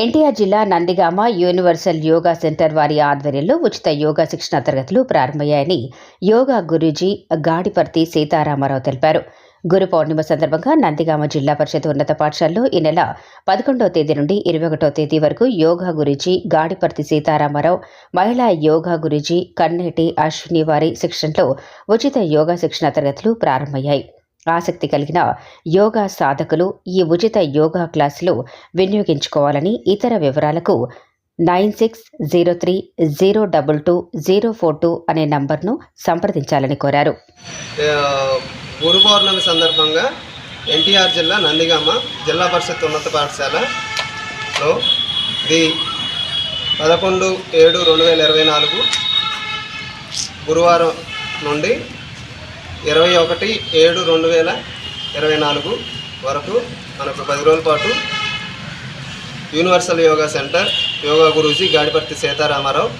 ఎన్టీఆర్ జిల్లా Nandigama universal yoga centre వారి ఆధ్వర్యంలో ఉచిత యోగా శిక్షణ తరగతులు ప్రారంభమయ్యాయని యోగా గురూజీ గాడిపర్తి సీతారామారావు తెలిపారు. గురు పౌర్ణిమ సందర్భంగా నందిగామ జిల్లా పరిషత్ ఉన్నత పాఠశాలలో ఈ నెల పదకొండవ తేదీ నుండి ఇరవై ఒకటో తేదీ వరకు యోగా గురూజీ గాడిపర్తి సీతారామారావు మహిళా యోగా గురూజీ కన్నేటి అశ్విని వారి శిక్షణలో ఉచిత యోగా శిక్షణ తరగతులు ప్రారంభమయ్యాయి. ఆసక్తి కలిగిన యోగా సాధకులు ఈ ఉచిత యోగా క్లాసులు వినియోగించుకోవాలని ఇతర వివరాలకు nine six zero three zero double two zero four two అనే నంబర్ను సంప్రదించాలని కోరారు. ఆ, గురు పౌర్ణమి సందర్భంగా ఎన్టీఆర్ జిల్లా నందిగామ జిల్లా పరిషత్ ఉన్నత పాఠశాలలో ది పదకొండు ఏడు రెండు వేల ఇరవై నాలుగు గురువారం నుండి ఇరవై ఒకటి ఏడు రెండు వేల ఇరవై నాలుగు వరకు మనకు పది రోజుల పాటు యూనివర్సల్ యోగా సెంటర్ యోగా గురూజీ గాడిపర్తి సీతారామారావు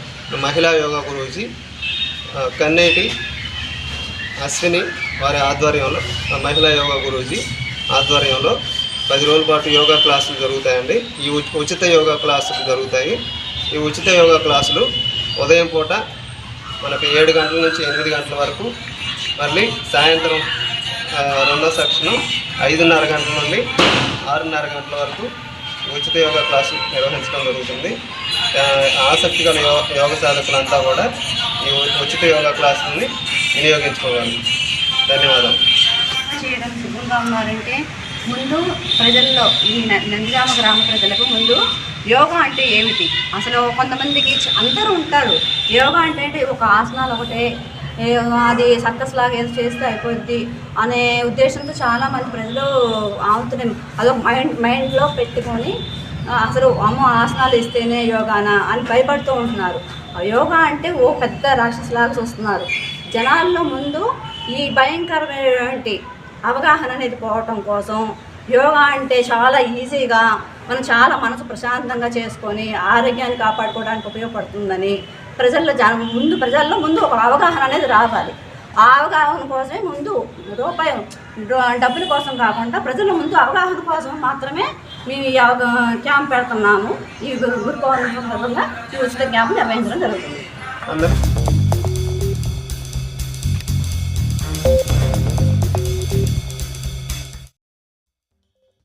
మహిళా యోగా గురూజీ కన్నేటి అశ్విని వారి ఆధ్వర్యంలో మహిళా యోగా గురూజీ ఆధ్వర్యంలో పది రోజుల పాటు యోగా క్లాసులు జరుగుతాయండి. ఈ ఉచిత యోగా క్లాసులు జరుగుతాయి. ఈ ఉచిత యోగా క్లాసులు ఉదయం పూట మనకు ఏడు గంటల నుంచి ఎనిమిది గంటల వరకు మళ్ళీ సాయంత్రం రెండో సెక్షను ఐదున్నర గంటల నుండి ఆరున్నర గంటల వరకు ఉచిత యోగా క్లాసు నిర్వహించడం జరుగుతుంది. ఆసక్తి గల యో యోగ సాధకులంతా కూడా ఈ ఉచిత యోగా క్లాసుని వినియోగించుకోవాలి. ధన్యవాదాలు. చేయడం సిద్ధంగా ఉన్నారంటే ముందు ప్రజల్లో ఈ నందిగామ గ్రామ ప్రజలకు ముందు యోగా అంటే ఏమిటి? అసలు కొంతమందికి అందరూ ఉంటారు. యోగా అంటే అంటే ఒక ఆసనాలు ఒకటే అది సర్కస్ లాగా ఏదో చేస్తే అయిపోద్ది అనే ఉద్దేశంతో చాలామంది ప్రజలు ఆవుతున్నాయి అదొక మైండ్ మైండ్లో పెట్టుకొని అసలు అమ్మ ఆసనాలు ఇస్తేనే యోగానా అని భయపడుతూ ఉంటున్నారు. ఆ యోగా అంటే ఓ పెద్ద రాక్షసులాగా చూస్తున్నారు. జనాల్లో ముందు ఈ భయంకరమైనటువంటి అవగాహన అనేది పోవటం కోసం యోగా అంటే చాలా ఈజీగా మనం చాలా మనసు ప్రశాంతంగా చేసుకొని ఆరోగ్యాన్ని కాపాడుకోవడానికి ఉపయోగపడుతుందని ప్రజల్లో జన ముందు ప్రజల్లో ముందు ఒక అవగాహన అనేది రావాలి. ఆ అవగాహన కోసమే ముందు రూపాయి డబ్బుల కోసం కాకుండా ప్రజల ముందు అవగాహన కోసం మాత్రమే మేము ఈ క్యాంప్ పెడుతున్నాము. ఈ గురు గురు పౌర్ణమి సందర్భంగా ఈ ఉచిత క్యాంప్ నిర్వహించడం జరుగుతుంది.